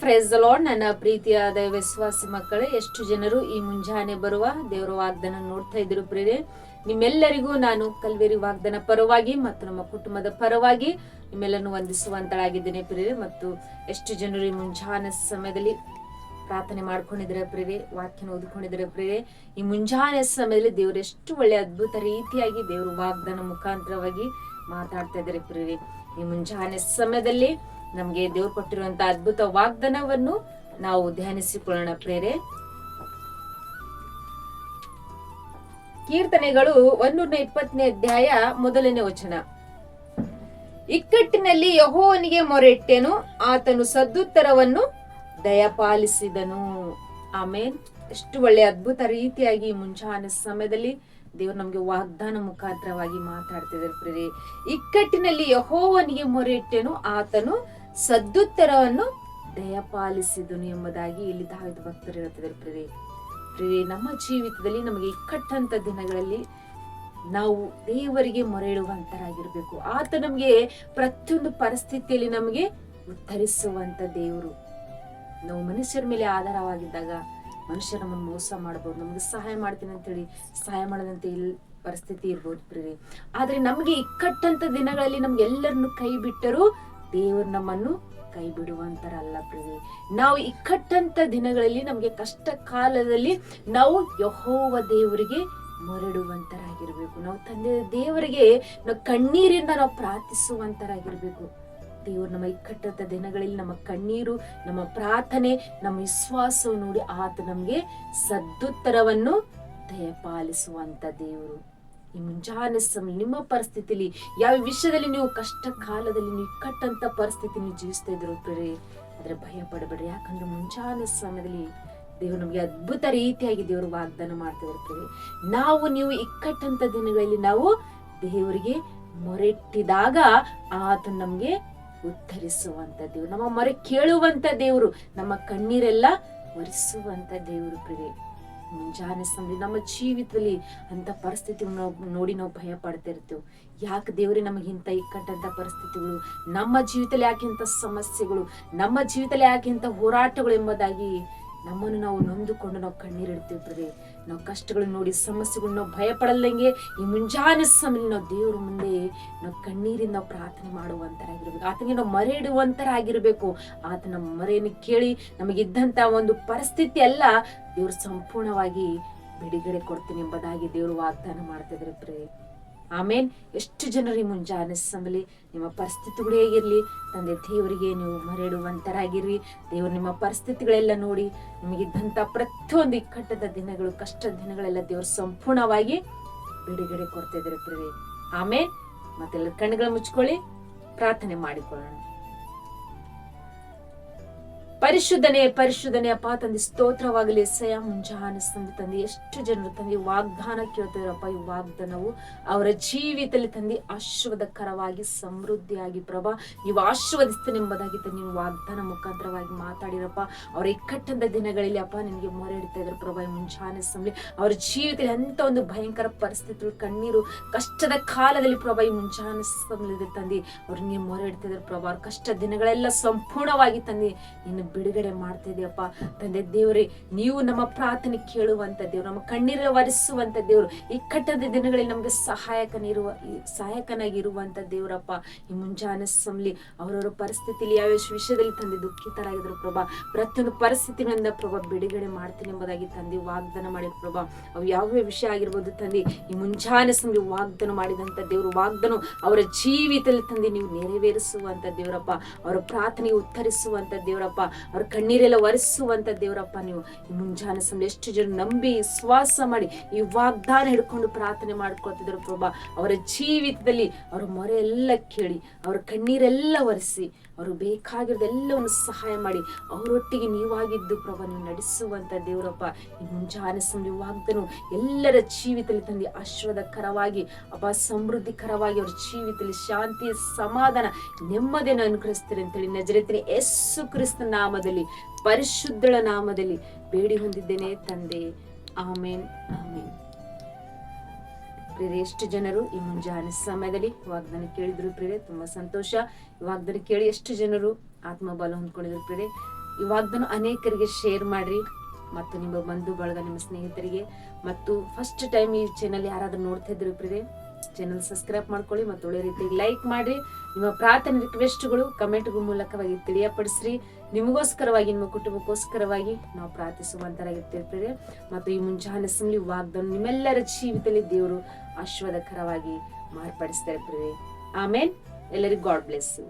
Fresh lord ನನ್ನ ಪ್ರೀತಿಯಾದ ವಿಶ್ವಾಸಿ ಮಕ್ಕಳೇ, ಎಷ್ಟು ಜನರು ಈ ಮುಂಜಾನೆ ಬರುವ ದೇವರ ವಾಗ್ದಾನ ನೋಡ್ತಾ ಇದ್ರು ಪ್ರೇರೆ ನಿಮ್ಮೆಲ್ಲರಿಗೂ ನಾನು ಕಲ್ವೇರಿ ವಾಗ್ದಾನ ಪರವಾಗಿ ಮತ್ತು ನಮ್ಮ ಕುಟುಂಬದ ಪರವಾಗಿ ನಿಮ್ಮೆಲ್ಲರನ್ನು ವಂದಿಸುವಂತಳಾಗಿದ್ದೇನೆ ಪ್ರೇರೆ ಮತ್ತು ಎಷ್ಟು ಜನರು ಈ ಮುಂಜಾನೆ ಸಮಯದಲ್ಲಿ ಪ್ರಾರ್ಥನೆ ಮಾಡ್ಕೊಂಡಿದ್ರೆ ಪ್ರೇರೆ ವಾಕ್ಯನ ಓದ್ಕೊಂಡಿದ್ರೆ ಪ್ರೇರೆ ಈ ಮುಂಜಾನೆ ಸಮಯದಲ್ಲಿ ದೇವರು ಎಷ್ಟು ಒಳ್ಳೆ ಅದ್ಭುತ ರೀತಿಯಾಗಿ ದೇವರು ವಾಗ್ದಾನ ಮುಖಾಂತರವಾಗಿ ಮಾತಾಡ್ತಾ ಇದ್ದಾರೆ ಪ್ರೇರೆ ಈ ಮುಂಜಾನೆ ಸಮಯದಲ್ಲಿ ನಮ್ಗೆ ದೇವ್ರು ಕೊಟ್ಟಿರುವಂತ ಅದ್ಭುತ ವಾಗ್ದಾನವನ್ನು ನಾವು ಧ್ಯಾನಿಸಿಕೊಳ್ಳೋಣ ಪ್ರೇರೆ. ಕೀರ್ತನೆಗಳು ಒಂದೂರ ಇಪ್ಪತ್ತನೇ ಅಧ್ಯಾಯ ಮೊದಲನೇ ವಚನ. ಇಕ್ಕಟ್ಟಿನಲ್ಲಿ ಯಹೋವನಿಗೆ ಮೊರೆಟ್ಟೆನು ಆತನು ಸದ್ದುತ್ತರವನ್ನು ದಯಪಾಲಿಸಿದನು. ಆಮೇನ್. ಎಷ್ಟು ಒಳ್ಳೆ ಅದ್ಭುತ ರೀತಿಯಾಗಿ ಮುಂಚಾನೆ ಸಮಯದಲ್ಲಿ ದೇವರು ನಮ್ಗೆ ವಾಗ್ದಾನ ಮುಖಾಂತರವಾಗಿ ಮಾತಾಡ್ತಿದ್ದಾರೆ ಪ್ರೇರೆ. ಇಕ್ಕಟ್ಟಿನಲ್ಲಿ ಯಹೋವನಿಗೆ ಮೊರೆಟ್ಟೆನು ಆತನು ಸದ್ದುತ್ತರವನ್ನು ದಯಪಾಲಿಸಿದನು ಎಂಬುದಾಗಿ ಇಲ್ಲಿ ದಾವಿದ ಭಕ್ತರು ಹೇಳ್ತಿದ್ದಾರೆ ಪ್ರೇರೆ ಪ್ರೇರೆ ನಮ್ಮ ಜೀವಿತದಲ್ಲಿ ನಮಗೆ ಇಕ್ಕಟ್ಟಂತ ದಿನಗಳಲ್ಲಿ ನಾವು ದೇವರಿಗೆ ಮೊರೆ ಇಡುವಂತರಾಗಿರ್ಬೇಕು ಆತ ನಮಗೆ ಪ್ರತಿಯೊಂದು ಪರಿಸ್ಥಿತಿಯಲ್ಲಿ ನಮಗೆ ಉತ್ತರಿಸುವಂತ ದೇವರು. ನಾವು ಮನುಷ್ಯರ ಮೇಲೆ ಆಧಾರವಾಗಿದ್ದಾಗ ಮನುಷ್ಯ ನಮ್ಮನ್ನು ಮೋಸ ಮಾಡಬಹುದು, ನಮ್ಗೆ ಸಹಾಯ ಮಾಡ್ತೀನಿ ಅಂತೇಳಿ ಸಹಾಯ ಮಾಡದಂತೆ ಇಲ್ಲಿ ಪರಿಸ್ಥಿತಿ ಇರ್ಬೋದು ಪ್ರೇರೆ ಆದ್ರೆ ನಮಗೆ ಇಕ್ಕಟ್ಟಂತ ದಿನಗಳಲ್ಲಿ ನಮ್ಗೆ ಎಲ್ಲರನ್ನು ಕೈ ಬಿಟ್ಟರು ದೇವರು ನಮ್ಮನ್ನು ಕೈ ಬಿಡುವಂತರಲ್ಲ ಪ್ರಿಯ. ನಾವು ಇಕ್ಕಟ್ಟಂತ ದಿನಗಳಲ್ಲಿ ನಮಗೆ ಕಷ್ಟ ಕಾಲದಲ್ಲಿ ನಾವು ಯಹೋವ ದೇವರಿಗೆ ಮರಡುವಂತರಾಗಿರ್ಬೇಕು ನಾವು ತಂದೆ ದೇವರಿಗೆ ನಾವು ಕಣ್ಣೀರಿಂದ ನಾವು ಪ್ರಾರ್ಥಿಸುವಂತರಾಗಿರ್ಬೇಕು. ದೇವರು ನಮ್ಮ ಇಕ್ಕಟ್ಟದ ದಿನಗಳಲ್ಲಿ ನಮ್ಮ ಕಣ್ಣೀರು, ನಮ್ಮ ಪ್ರಾರ್ಥನೆ, ನಮ್ಮ ವಿಶ್ವಾಸವನ್ನು ನೋಡಿ ಆತ ನಮಗೆ ಸದ್ದುತ್ತರವನ್ನು ದಯಪಾಲಿಸುವಂತ ದೇವರು. ಮುಂಜಾನೆ ಸಮಯ ನಿಮ್ಮ ಪರಿಸ್ಥಿತಿಲಿ, ಯಾವ ವಿಷಯದಲ್ಲಿ ನೀವು ಕಷ್ಟ ಕಾಲದಲ್ಲಿ ನೀವು ಇಕ್ಕಟ್ಟಂತ ಪರಿಸ್ಥಿತಿ ನೀವು ಜೀವಿಸ್ತಾ ಇದ್ರು ಪ್ರೇರೆ ಆದ್ರೆ ಭಯ ಪಡಬೇಡ್ರಿ. ಯಾಕಂದ್ರೆ ಮುಂಜಾನೆ ಸಮಯದಲ್ಲಿ ದೇವರು ನಮಗೆ ಅದ್ಭುತ ರೀತಿಯಾಗಿ ದೇವರು ವಾಗ್ದಾನ ಮಾಡ್ತಾ ಇರ್ತೀವಿ ನಾವು, ನೀವು ಇಕ್ಕಟ್ಟಂತ ದಿನಗಳಲ್ಲಿ ನಾವು ದೇವರಿಗೆ ಮೊರೆಟ್ಟಿದಾಗ ಆತ ನಮ್ಗೆ ಉತ್ತರಿಸುವಂತ ದೇವರು, ನಮ್ಮ ಮೊರೆ ಕೇಳುವಂತ ದೇವರು, ನಮ್ಮ ಕಣ್ಣೀರೆಲ್ಲ ಒರೆಸುವಂತ ದೇವರು ಪ್ರಿಯೆ ಮುಂಜಾನೆ ಸಂಬಳಿ ನಮ್ಮ ಜೀವಿತದಲ್ಲಿ ಅಂತ ಪರಿಸ್ಥಿತಿ ನೋಡಿ ನಾವು ಭಯ ಪಡ್ತಾ ಇರ್ತೇವೆ ಯಾಕೆ ದೇವರೇ ನಮಗೆ ಇಂಥ ಇಕ್ಕಟ್ಟಂತ ಪರಿಸ್ಥಿತಿಗಳು, ನಮ್ಮ ಜೀವಿತದಲ್ಲಿ ಯಾಕೆ ಇಂಥ ಸಮಸ್ಯೆಗಳು, ನಮ್ಮ ಜೀವಿತದಲ್ಲಿ ಯಾಕೆ ಇಂಥ ಹೋರಾಟಗಳು ಎಂಬುದಾಗಿ ನಮ್ಮನ್ನು ನಾವು ನೊಂದುಕೊಂಡು ನಾವು ಕಣ್ಣೀರಿಡ್ತೀವಿ ಪ್ರಿಯೆ ನಾವು ಕಷ್ಟಗಳನ್ನ ನೋಡಿ, ಸಮಸ್ಯೆಗಳನ್ನ ನಾವು ಭಯ ಪಡಲ್ಲಂಗೆ ಈ ಮುಂಜಾನೆ ಸಮಯ ನಾವು ದೇವ್ರ ಮುಂದೆ ನಾವು ಕಣ್ಣೀರಿಂದ ನಾವು ಪ್ರಾರ್ಥನೆ ಮಾಡುವಂತರಾಗಿರ್ಬೇಕು. ಆತನಿಗೆ ನಾವು ಮರೆ ಇಡುವಂತರಾಗಿರ್ಬೇಕು ಆತ ನಮ್ಮ ಮರೆಯನ್ನು ಕೇಳಿ ನಮಗಿದ್ದಂತ ಒಂದು ಪರಿಸ್ಥಿತಿ ಎಲ್ಲ ದೇವ್ರು ಸಂಪೂರ್ಣವಾಗಿ ಬಿಡುಗಡೆ ಕೊಡ್ತೀನಿ ಎಂಬುದಾಗಿ ದೇವರು ವಾಗ್ದಾನ ಮಾಡ್ತಿದ್ರೆ ಪ್ರೇ ಆಮೇನ್. ಎಷ್ಟು ಜನರಿಗೆ ಮುಂಜಾನೆ ಸಂಬಲಿ ನಿಮ್ಮ ಪರಿಸ್ಥಿತಿಗಳು ಹೇಗಿರ್ಲಿ ತಂದೆ ದೇವರಿಗೆ ನೀವು ಮರೆಡುವಂತರಾಗಿರ್ರಿ. ದೇವರು ನಿಮ್ಮ ಪರಿಸ್ಥಿತಿಗಳೆಲ್ಲ ನೋಡಿ ನಿಮಗಿದ್ದಂಥ ಪ್ರತಿಯೊಂದು ಇಕ್ಕಟ್ಟದ ದಿನಗಳು ಕಷ್ಟದ ದಿನಗಳೆಲ್ಲ ದೇವರು ಸಂಪೂರ್ಣವಾಗಿ ಬಿಡುಗಡೆ ಕೊಡ್ತಾ ಇದ್ದಾರೆ ಪ್ರಿಯೆ ಆಮೇನ್ ಮತ್ತೆಲ್ಲ ಕಣ್ಣುಗಳ ಮುಚ್ಕೊಳ್ಳಿ, ಪ್ರಾರ್ಥನೆ ಮಾಡಿಕೊಳ್ಳೋಣ. ಪರಿಶುದ್ಧನೆ, ಪರಿಶುದ್ಧನೇ ಅಪ್ಪ, ತಂದೆ, ಸ್ತೋತ್ರವಾಗಲಿ. ಸಯ ಮುಂಜಾನೆ ತಂದೆ ಎಷ್ಟು ಜನರು ತಂದೆ ವಾಗ್ದಾನ ಕೇಳ್ತಾರಪ್ಪ ಈ ವಾಗ್ದಾನವು ಅವರ ಜೀವಿತದಲ್ಲಿ ತಂದೆ, ಆಶೀರ್ವಾದಕರವಾಗಿ, ಸಮೃದ್ಧಿಯಾಗಿ, ಪ್ರಭಾ, ನೀವು ಆಶೀರ್ವದಿಸ್ತೇನೆ ಎಂಬುದಾಗಿ ತಂದೆ, ನೀವು ವಾಗ್ದಾನ ಮುಖಾಂತರವಾಗಿ ಮಾತಾಡಿರಪ್ಪ. ಅವರ ಇಕ್ಕಟ್ಟಂತ ದಿನಗಳಲ್ಲಿ ಅಪ್ಪ, ನಿನಗೆ ಮೊರೆ ಇಡ್ತಾ ಇದ್ರು ಪ್ರಭಾ, ಈ ಮುಂಜಾನೆ ಅವರ ಜೀವಿತದಲ್ಲಿ ಅಂತ ಒಂದು ಭಯಂಕರ ಪರಿಸ್ಥಿತಿಗಳು, ಕಣ್ಣೀರು, ಕಷ್ಟದ ಕಾಲದಲ್ಲಿ ಪ್ರಭಾ, ಈ ಮುಂಜಾನೆ ಸಮಯದಲ್ಲಿ ತಂದೆ, ಅವ್ರು ಮೊರೆ ಇಡ್ತಾ ಇದ್ರು ಪ್ರಭಾ. ಅವ್ರ ಕಷ್ಟ ದಿನಗಳೆಲ್ಲ ಸಂಪೂರ್ಣವಾಗಿ ತಂದೆ, ಇನ್ನು ಬಿಡುಗಡೆ ಮಾಡ್ತಾ ಇದೆಯಪ್ಪ ತಂದೆ ದೇವರೇ, ನೀವು ನಮ್ಮ ಪ್ರಾರ್ಥನೆ ಕೇಳುವಂತ ದೇವ್ರು, ನಮ್ಮ ಕಣ್ಣೀರ ಒರೆಸುವಂತ ದೇವ್ರು ಕಟ್ಟದ ದಿನಗಳಲ್ಲಿ ನಮ್ಗೆ ಸಹಾಯಕನಿರುವ ಸಹಾಯಕನಾಗಿರುವಂತ ದೇವರಪ್ಪ. ಈ ಮುಂಜಾನೆ ಸಮಲಿ ಅವರವರ ಪರಿಸ್ಥಿತಿಲಿ ಯಾವ ವಿಷಯದಲ್ಲಿ ತಂದೆ ದುಃಖಿತರಾಗಿದ್ರು ಪ್ರಭಾ, ಪ್ರತಿಯೊಂದು ಪರಿಸ್ಥಿತಿಗಳಿಂದ ಪ್ರಭಾ ಬಿಡುಗಡೆ ಮಾಡ್ತೀನಿ ಎಂಬುದಾಗಿ ತಂದೆ ವಾಗ್ದಾನ ಮಾಡಿದ ಪ್ರಭಾ. ಅವು ಯಾವ ವಿಷಯ ಆಗಿರ್ಬೋದು ತಂದೆ, ಈ ಮುಂಜಾನೆ ಸಮಲಿ ವಾಗ್ದಾನ ಮಾಡಿದಂತ ದೇವರು ವಾಗ್ದಾನ ಅವರ ಜೀವಿತದಲ್ಲಿ ತಂದೆ ನೀವು ನೆರವೇರಿಸುವಂತ ದೇವರಪ್ಪ. ಅವರ ಪ್ರಾರ್ಥನೆಗೆ ಉತ್ತರಿಸುವಂತ ದೇವರಪ್ಪ. ಅವ್ರ ಕಣ್ಣೀರೆಲ್ಲ ಒರೆಸುವಂತ ದೇವರಪ್ಪ ನೀವು. ಮುಂಜಾನೆ ಸಮಯ ಎಷ್ಟು ಜನ ನಂಬಿ ವಿಶ್ವಾಸ ಮಾಡಿ ಈ ವಾಗ್ದಾನ ಹಿಡ್ಕೊಂಡು ಪ್ರಾರ್ಥನೆ ಮಾಡ್ಕೊಳ್ತಿದ್ರು ಪ್ರಭಾ. ಅವರ ಜೀವಿತದಲ್ಲಿ ಅವ್ರ ಮೊರೆ ಎಲ್ಲ ಕೇಳಿ, ಅವ್ರ ಕಣ್ಣೀರೆಲ್ಲ ಒರೆಸಿ ಅವರು ಬೇಕಾಗಿರೋದೆಲ್ಲವನ್ನು ಸಹಾಯ ಮಾಡಿ. ಅವರೊಟ್ಟಿಗೆ ನೀವಾಗಿದ್ದು ಪ್ರಭ, ನೀವು ನಡೆಸುವಂಥ ದೇವರಪ್ಪ ಈ ಮುಂಜಾನೆ ಸಮಯ ವಾಗ್ದನು ಎಲ್ಲರ ಜೀವಿತದಲ್ಲಿ ತಂದೆ ಆಶ್ರದಕರವಾಗಿ ಅಪ್ಪ ಸಮೃದ್ಧಿಕರವಾಗಿ ಅವ್ರ ಜೀವಿತದಲ್ಲಿ ಶಾಂತಿ ಸಮಾಧಾನ, ನೆಮ್ಮದಿಯನ್ನು ಅನುಗ್ರಹಿಸ್ತಾರೆ ಅಂತೇಳಿ ನಜರೇತಿನ ಯಸ್ಸು ಕ್ರಿಸ್ತ ನಾಮದಲ್ಲಿ, ಪರಿಶುದ್ಧಳ ನಾಮದಲ್ಲಿ ಬೇಡಿ ಹೊಂದಿದ್ದೇನೆ ತಂದೆ. ಆಮೇನ್ ಆಮೇನ್. ಪ್ರೇರೆ ಎಷ್ಟು ಜನರು ಈ ಮುಂಜಾನೆ ಸಮಯದಲ್ಲಿ ವಾಗ್ದಾನ ಕೇಳಿದ್ರು ಪ್ರಿಯರೇ, ತುಂಬಾ ಸಂತೋಷ. ವಾಗ್ದಾನ ಕೇಳಿ ಎಷ್ಟು ಜನರು ಆತ್ಮಬಲ ಹೊಂದ್ಕೊಂಡಿದ್ರು ಪ್ರಿಯರೇ, ಈ ವಾಗ್ದಾನ ಅನೇಕರಿಗೆ ಶೇರ್ ಮಾಡ್ರಿ. ಮತ್ತು ನಿಮ್ಮ ಬಂಧು ಬಳಗ ನಿಮ್ಮ ಸ್ನೇಹಿತರಿಗೆ, ಮತ್ತು ಫಸ್ಟ್ ಟೈಮ್ ಈ ಚಾನಲ್ ಯಾರಾದ್ರೂ ನೋಡ್ತಾ ಇದ್ರು ಪ್ರಿಯರೇ ಚಾನಲ್ ಸಬ್ಸ್ಕ್ರೈಬ್ ಮಾಡ್ಕೊಳ್ಳಿ ಮತ್ತು ಒಳ್ಳೆ ರೀತಿ ಲೈಕ್ ಮಾಡಿ ನಿಮ್ಮ ಪ್ರಾರ್ಥನೆ ರಿಕ್ವೆಸ್ಟ್ಗಳು ಕಮೆಂಟ್ಗಳ ಮೂಲಕವಾಗಿ ತಿಳಿಯಪಡಿಸ್ರಿ. ನಿಮಗೋಸ್ಕರವಾಗಿ, ನಿಮ್ಮ ಕುಟುಂಬಕ್ಕೋಸ್ಕರವಾಗಿ ನಾವು ಪ್ರಾರ್ಥಿಸುವಂತರಾಗಿರ್ತೀವಿ ಪ್ರಿಯರೇ. ಮತ್ತು ಈ ಮುಂಜಾನೆ ಸಮಲಿ ವಾಗ್ದಾನ ನಿಮ್ಮೆಲ್ಲರ ಜೀವಿತದಲ್ಲಿ ದೇವರು ಆಶೀರ್ವಾದಕರವಾಗಿ ಮಾರ್ಪಡಿಸ್ತಾ ಇರ್ತೀರಿ ಆಮೇಲೆ ಎಲ್ಲರಿಗೂ ಗಾಡ್ ಬ್ಲೆಸ್ ಯು